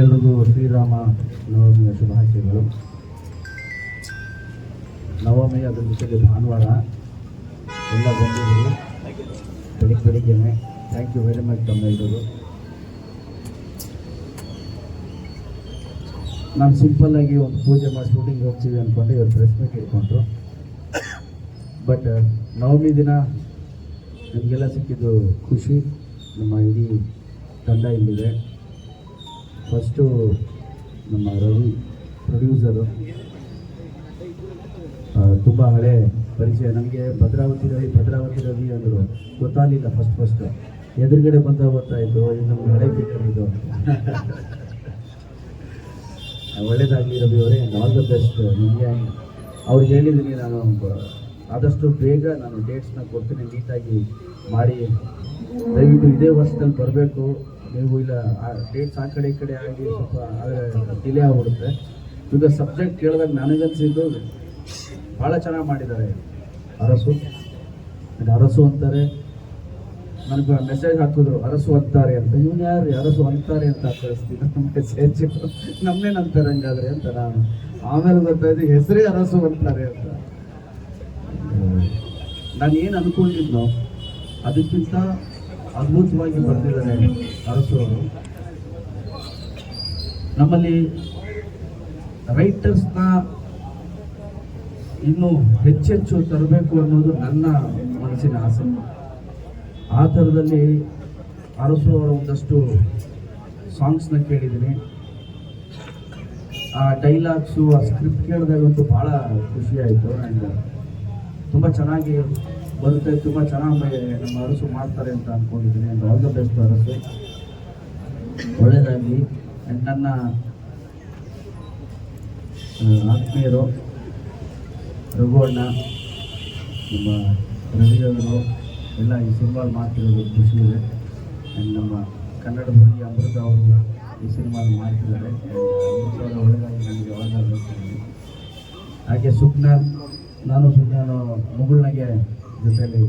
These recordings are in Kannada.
ಎಲ್ರಿಗೂ ಶ್ರೀರಾಮ ನವಮಿಯ ಶುಭಾಶಯಗಳು. ನವಮಿ ಅದರ ಜೊತೆಗೆ ಭಾನುವಾರ ಎಲ್ಲ ಬಂದಿದ್ದೀವಿ ಬೆಳಿಗ್ಗೆ ಬೆಳಿಗ್ಗೆನೆ. ಥ್ಯಾಂಕ್ ಯು ವೆರಿ ಮಚ್ ತಮ್ಮ ಇದ್ದರು ನಾನು ಸಿಂಪಲ್ಲಾಗಿ ಒಂದು ಪೂಜೆ ಮಾಡಿ ಶೂಟಿಂಗ್ ಹೋಗ್ತೀವಿ ಅಂದ್ಕೊಂಡು ಇವತ್ತು ಡ್ರೆಸ್ ಮೀಟ್ ಇಟ್ಕೊಂಡ್ರು. ಬಟ್ ನವಮಿ ದಿನ ನಮಗೆಲ್ಲ ಸಿಕ್ಕಿದ್ದು ಖುಷಿ. ನಮ್ಮ ಇಡೀ ತಂಡ ಇಲ್ಲಿದೆ. ಫಸ್ಟು ನಮ್ಮ ರವಿ ಪ್ರೊಡ್ಯೂಸರು ತುಂಬ ಹಳೆ ಪರಿಚಯ. ನಮಗೆ ಭದ್ರಾವತಿ ರವಿ ಭದ್ರಾವತಿ ರವಿ ಅಂದರು. ಗೊತ್ತಾಗಲಿಲ್ಲ ಫಸ್ಟ್ ಫಸ್ಟ್ ಎದುರುಗಡೆ ಬಂದ ಗೊತ್ತಾಯಿತು. ಇದು ನಮ್ಮ ಹಳೆ ಇದು. ಒಳ್ಳೇದಾಗಲಿ ರವಿ ಅವರೇ. ಆಲ್ ದ ಬೆಸ್ಟ್ ನಿಮಗೆ. ಅವ್ರಿಗೆ ಹೇಳಿದ್ದೀನಿ ನಾನು. ಆದಷ್ಟು ಬೇಗ ನಾನು ಡೇಟ್ಸ್ನ ಕೊಡ್ತೀನಿ ನೀಟಾಗಿ ಮಾಡಿ. ದಯವಿಟ್ಟು ಇದೇ ವರ್ಷದಲ್ಲಿ ಬರಬೇಕು. ನೀವು ಇಲ್ಲ ಡೇಟ್ಸ್ ಆ ಕಡೆ ಈ ಕಡೆ ಆಗಿ ಸ್ವಲ್ಪ ಡಿಲೇ ಆಗಿಬಿಡುತ್ತೆ. ಈಗ ಸಬ್ಜೆಕ್ಟ್ ಕೇಳಿದಾಗ ನನಗನ್ಸಿದ್ದು ಭಾಳ ಚೆನ್ನಾಗಿ ಮಾಡಿದ್ದಾರೆ. ಅರಸು. ಅರಸು ಅಂತಾರೆ. ನನಗೆ ಮೆಸೇಜ್ ಹಾಕಿದ್ರು, ಅರಸು ಅಂತಾರೆ ಅಂತ. ಇವನು ಯಾರು? ಅರಸು ಅಂತಾರೆ ಅಂತ ಕಳಿಸ್ತೀನಿ. ಮೆಸೇಜ್ ನಮ್ನೇನು ಅಂತಾರೆ ಹಂಗಾದ್ರೆ ಅಂತ ನಾನು. ಆಮೇಲೆ ಗೊತ್ತಾಯ್ತು, ಹೆಸರೇ ಅರಸು ಅಂತಾರೆ ಅಂತ. ನಾನು ಏನು ಅನ್ಕೊಂಡಿದ್ನೋ ಅದಕ್ಕಿಂತ ಅದ್ಭುತವಾಗಿ ಬರೆದಿದ್ದಾರೆ ಅರಸು ಅವರು ನಮ್ಮಲ್ಲಿ ರೈಟರ್ಸ್ನ ಇನ್ನೂ ಹೆಚ್ಚೆಚ್ಚು ತರಬೇಕು ಅನ್ನೋದು ನನ್ನ ಮನಸ್ಸಿನ ಆಸೆ. ಆ ಥರದಲ್ಲಿ ಅರಸು ಅವರ ಒಂದಷ್ಟು ಸಾಂಗ್ಸ್ನ ಕೇಳಿದ್ದೀನಿ. ಆ ಡೈಲಾಗ್ಸು, ಆ ಸ್ಕ್ರಿಪ್ಟ್ ಕೇಳಿದಾಗಂತೂ ಭಾಳ ಖುಷಿಯಾಯಿತು ಆ್ಯಂಡ್ ತುಂಬ ಚೆನ್ನಾಗಿ ಬರುತ್ತೆ, ತುಂಬ ಚೆನ್ನಾಗಿ ನಮ್ಮ ಅರಸು ಮಾಡ್ತಾರೆ ಅಂತ ಅಂದ್ಕೊಂಡಿದ್ದೀನಿ and all the best Arasu. ಒಳ್ಳೆಯದಾಗಲಿ ಆ್ಯಂಡ್ ನನ್ನ ಆತ್ಮೀಯರು ರಘು ಅಣ್ಣ ನಮ್ಮ ರವಿಯವರು, ಎಲ್ಲ ಈ ಸಿನಿಮಾಲ್ ಮಾಡ್ತಿರೋದು ಖುಷಿ ಇದೆ ಆ್ಯಂಡ್ ನಮ್ಮ ಕನ್ನಡ ಧ್ವನಿ ಅಮೃತ ಅವರು ಈ ಸಿನಿಮಾಲ್ ಮಾಡ್ತಿದ್ದಾರೆ. ಒಳ್ಳೆಯದಾಗಿ ನನಗೆ ಒಳ್ಳೆದಾಗಬೇಕು ಹಾಗೆ ಸುಜ್ಞಾನ್ ನಾನು ಸುಜ್ಞಾನು ಮುಗುಳ್ನಾಗೆ ಜೊತೆಯಲ್ಲಿ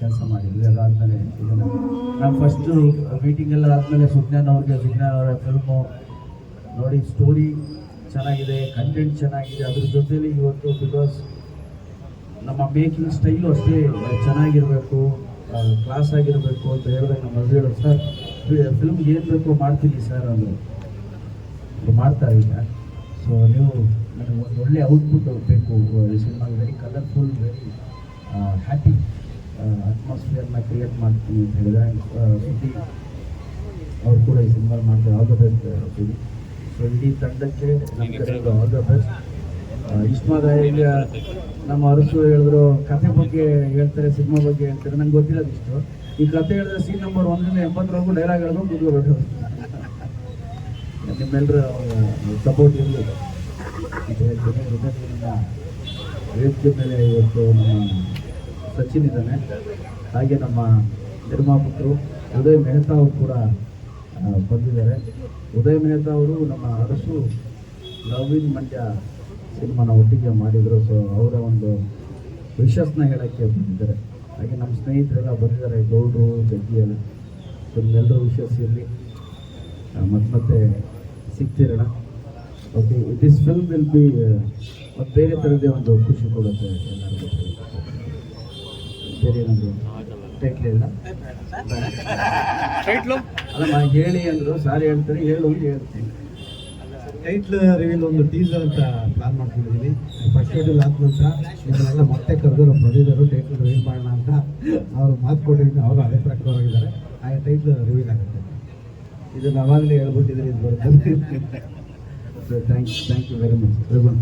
ಕೆಲಸ ಮಾಡಿದ್ವಿ ಅದಾದಮೇಲೆ ಇದನ್ನು ನಾನು ಫಸ್ಟು ಮೀಟಿಂಗ್ ಎಲ್ಲ ಆದಮೇಲೆ ಸುಜ್ಞಾನ್ ಅವ್ರಿಗೆ, ಸುಜ್ಞಾನ್ ಅವರ ಫಿಲ್ಮು ನೋಡಿ ಸ್ಟೋರಿ ಚೆನ್ನಾಗಿದೆ ಕಂಟೆಂಟ್ ಚೆನ್ನಾಗಿದೆ. ಅದ್ರ ಜೊತೆಲಿ ಇವತ್ತು ಬಿಕಾಸ್ ನಮ್ಮ ಮೇಕಿಂಗ್ ಸ್ಟೈಲು ಅಷ್ಟೇ ಚೆನ್ನಾಗಿರಬೇಕು ಕ್ಲಾಸ್ ಆಗಿರಬೇಕು ಅಂತ ಹೇಳಿದಾಗ ನಮ್ಮ ಮದುವೆ ಹೇಳೋದು ಸರ್ ಫಿಲ್ಮ್ಗೆ ಏನು ಬೇಕೋ ಮಾಡ್ತೀನಿ ಸರ್ ಅದು ಅದು ಮಾಡ್ತಾರೆ ಈಗ. ಸೊ ನೀವು ನನಗೆ ಒಂದು ಒಳ್ಳೆ ಔಟ್ಪುಟ್ ಬೇಕು, ಈ cinema very colourful very happy ಅಟ್ಮಾಸ್ಫಿಯರ್ನ create ಮಾಡ್ತೀನಿ ಅಂತ ಹೇಳಿದ್ರೆ ಸುದ್ದಿ ಅವ್ರು ಕೂಡ ಈ ಸಿನಿಮಾ ಮಾಡ್ತಾರೆ. ಆಲ್ ದ ಬೆಸ್ಟ್ ಸೊ ಇಡೀ ತಂಡಕ್ಕೆ ನಮ್ಮ ಕಡೆಯಿಂದ ಆಲ್ ದ ಬೆಸ್ಟ್ ಇಷ್ಮಾದ ಈಗ ನಮ್ಮ ಅರಸು ಹೇಳಿದ್ರು ಕಥೆ ಬಗ್ಗೆ ಹೇಳ್ತಾರೆ ಸಿನಿಮಾ ಬಗ್ಗೆ ಹೇಳ್ತಾರೆ. ನಂಗೆ ಗೊತ್ತಿರೋದಿಷ್ಟು. ಈ ಕಥೆ ಹೇಳಿದ್ರೆ ಸೀನ್ ನಂಬರ್ ಒಂದರಿಂದ ಎಂಬತ್ತರವರೆಗೂ ಡೈಲಾಗ್ ಹೇಳ್ಕೊಂಡು ಮುಗಿದ್ಬಿಟ್ಟು ನಿಮ್ಮೆಲ್ಲರ ಸಪೋರ್ಟ್ ಇರಲಿ ಹೃದಯದಿಂದ ವೇದಿಕೆ ಮೇಲೆ ಇವತ್ತು ನಮ್ಮ ಸಚಿನ್ ಇದ್ದಾನೆ. ಹಾಗೆ ನಮ್ಮ ನಿರ್ಮಾಪಕರು ಉದಯ್ ಮೆಹ್ತಾ ಅವರು ಕೂಡ ಬಂದಿದ್ದಾರೆ. ಉದಯ್ ಮೆಹ್ತಾ ಅವರು ನಮ್ಮ ಅರಸು ನವೀನ್ ಮಂಡ್ಯ ಸಿನಿಮಾನ ಒಟ್ಟಿಗೆ ಮಾಡಿದರು. ಸೊ ಅವರ ಒಂದು ವಿಶಸ್ನ ಹೇಳೋಕ್ಕೆ ಬಂದಿದ್ದಾರೆ. ಹಾಗೆ ನಮ್ಮ ಸ್ನೇಹಿತರೆಲ್ಲ ಬಂದಿದ್ದಾರೆ, ಗೌಡ್ರು ಜಗ್ಗಿಯಲ್ಲಿ ಸೊ ನಿಮ್ಮೆಲ್ಲರೂ ವಿಶಸ್ ಇರಲಿ. ಮತ್ತು ಮತ್ತೆ ಸಿಗ್ತಿರೋಣ okay this film will be ಮತ್ತು ಬೇರೆ ಥರದ್ದೇ ಒಂದು ಖುಷಿ ಕೊಡುತ್ತೆ ಎಲ್ಲರಿಗೂ. ಬೇರೆ ಏನಾದ್ರು ಟೈಟ್ಲ್ ಇಲ್ಲ ಅಲ್ಲಮ್ಮ ಹೇಳಿ ಅಂದರು ಸಾರಿ ಹೇಳ್ತಾರೆ ಹೇಳು ಅಂತ ಹೇಳ್ತೀನಿ. ಟೈಟ್ಲ್ ರಿವೀಲ್ ಒಂದು ಟೀಸರ್ ಅಂತ ಪ್ಲಾನ್ ಮಾಡ್ಕೊಂಡಿದ್ದೀನಿ ಫಸ್ಟ್ ಶೆಡ್ಯೂಲ್ ಆದ ನಂತರ ಇದನ್ನೆಲ್ಲ ಮತ್ತೆ ಕರೆದು ನಮ್ಮ ಪ್ರೊಡ್ಯೂಸರು ಟೈಟ್ಲ್ ರಿವೀಲ್ ಮಾಡೋಣ ಅಂತ ಅವರು ಮಾತು ಕೊಟ್ಟಿದ್ದೀನಿ ಅವರು ಅದೇ ಪ್ರಕಾರವಾಗಿದ್ದಾರೆ ಆ ಟೈಟ್ಲ್ ರಿವೀಲ್ ಆಗುತ್ತೆ. ಇದನ್ನು ನಾವಾಗಲೇ ಹೇಳ್ಬಿಟ್ಟಿದ್ರೆ ಇದು ಬರುತ್ತೆ. Thank thank you very much ರಘುನ್